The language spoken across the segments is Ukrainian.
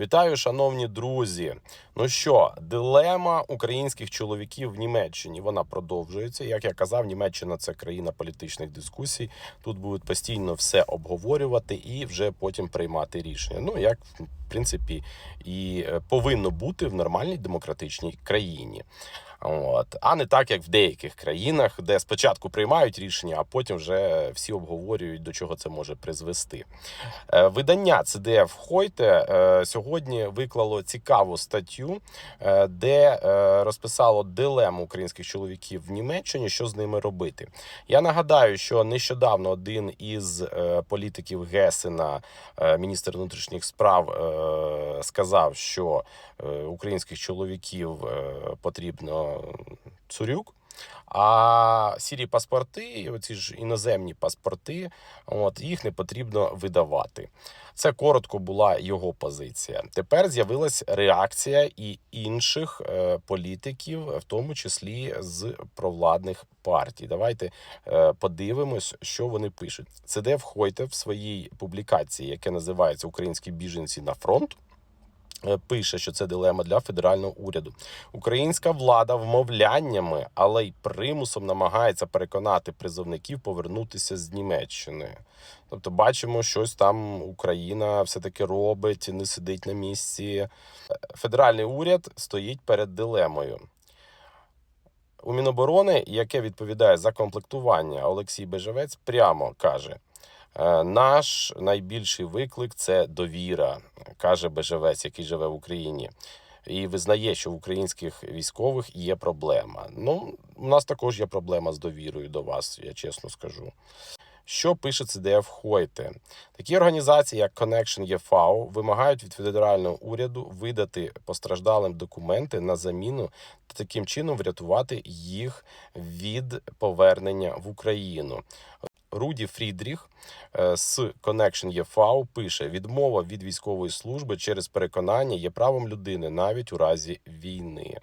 Вітаю, шановні друзі. Ну що, дилема українських чоловіків в Німеччині вона продовжується. Як я казав, Німеччина це країна політичних дискусій. Тут будуть постійно все обговорювати і вже потім приймати рішення. Ну як принципі і е, повинно бути в нормальній демократичній країні. От. А не так, як в деяких країнах, де спочатку приймають рішення, а потім вже всі обговорюють, до чого це може призвести. Е, Видання CDF Хойте сьогодні виклало цікаву статтю, е, де розписало дилему українських чоловіків в Німеччині, що з ними робити. Я нагадаю, що нещодавно один із політиків Гесена, міністр внутрішніх справ, сказав, що е, українських чоловіків е, потрібно цурюк. А сірі паспорти, оці ж іноземні паспорти, от їх не потрібно видавати. Це коротко була його позиція. Тепер з'явилась реакція і інших е, політиків, в тому числі з провладних партій. Давайте е, подивимось, що вони пишуть. ЦДФ Хойте в своїй публікації, яке називається Українські біженці на фронт. Е, Пише, що це дилема для федерального уряду. Українська влада вмовляннями, але й примусом намагається переконати призовників повернутися з Німеччини. Тобто, бачимо, щось там Україна все-таки робить, не сидить на місці. Е, Федеральний уряд стоїть перед дилемою. У Міноборони, яке відповідає за комплектування, Олексій Бежевець прямо каже: «Е, наш найбільший виклик це довіра, каже Бежевець, який живе в Україні. І визнає, що в українських військових є проблема. Ну, у нас також є проблема з довірою до вас, я чесно скажу. Що пише CDF Хойте? Такі організації, як Connection EFAO, вимагають від федерального уряду видати постраждалим документи на заміну та таким чином врятувати їх від повернення в Україну. Руді Фрідріх е, з Connection EFAO пише: відмова від військової служби через переконання є правом людини навіть у разі війни.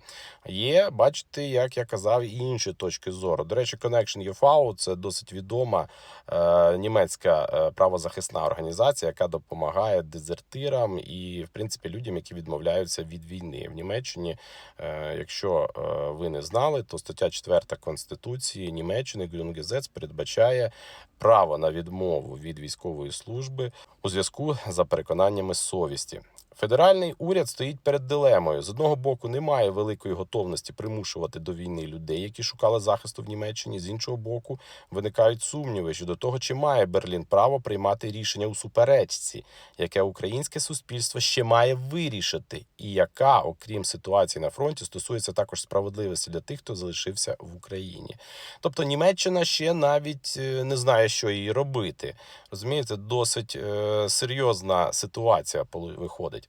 Є, бачите, як я казав, і інші точки зору. До речі, Connection EFAO – це досить відома е, німецька е, правозахисна організація, яка допомагає дезертирам і, в принципі, людям, які відмовляються від війни в Німеччині. Е, якщо е, ви не знали, то стаття 4 Конституції Німеччини Гюнгезец передбачає право на відмову від військової служби у зв'язку за переконаннями совісті. Федеральний уряд стоїть перед дилемою. З одного боку, немає великої готовності примушувати до війни людей, які шукали захисту в Німеччині. З іншого боку, виникають сумніви щодо того, чи має Берлін право приймати рішення у суперечці, яке українське суспільство ще має вирішити, і яка, окрім ситуації на фронті, стосується також справедливості для тих, хто залишився в Україні. Тобто Німеччина ще навіть е, не знає, що їй робити. Розумієте, досить е, серйозна ситуація виходить.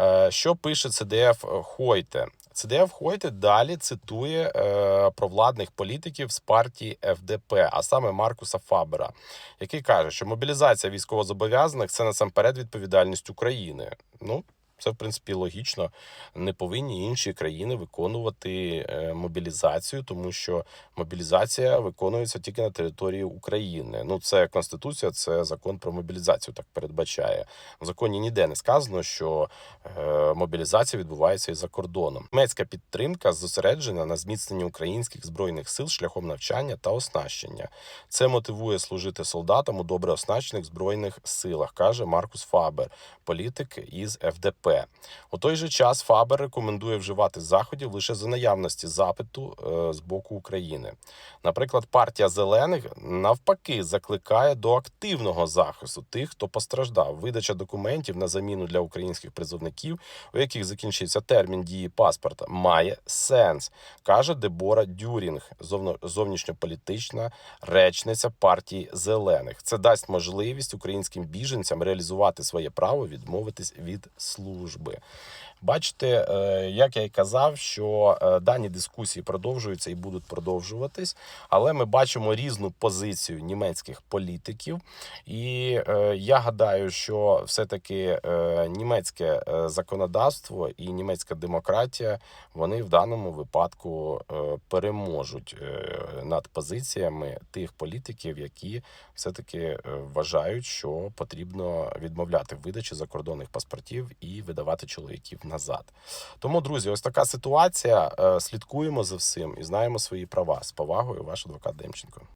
Е, що пише ЦДФ Хойте? ЦДФ Хойте далі цитує е, провладних політиків з партії ФДП, а саме Маркуса Фабера, який каже, що мобілізація військовозобов'язаних це насамперед відповідальність України. Ну, це, в принципі, логічно. Не повинні інші країни виконувати е, мобілізацію, тому що мобілізація виконується тільки на території України. Ну, це конституція, це закон про мобілізацію так передбачає. В законі ніде не сказано, що е, мобілізація відбувається і за кордоном. Німецька підтримка зосереджена на зміцненні українських збройних сил шляхом навчання та оснащення. Це мотивує служити солдатам у добре оснащених збройних силах, каже Маркус Фабер, політик із ФДП. У той же час Фабер рекомендує вживати заходів лише за наявності запиту е, з боку України. Наприклад, партія зелених навпаки закликає до активного захисту тих, хто постраждав. Видача документів на заміну для українських призовників, у яких закінчиться термін дії паспорта, має сенс, каже Дебора Дюрінг, зовнішньополітична речниця партії зелених. Це дасть можливість українським біженцям реалізувати своє право відмовитись від служби. Бачите, е, як я і казав, що е, дані дискусії продовжуються і будуть продовжуватись, але ми бачимо різну позицію німецьких політиків, і е, я гадаю, що все-таки німецьке законодавство і німецька демократія вони в даному випадку переможуть над позиціями тих політиків, які все-таки вважають, що потрібно відмовляти видачі закордонних паспортів і видавати чоловіків назад. Тому, друзі, ось така ситуація. Е, Слідкуємо за всім і знаємо свої права. З повагою, ваш адвокат Демченко.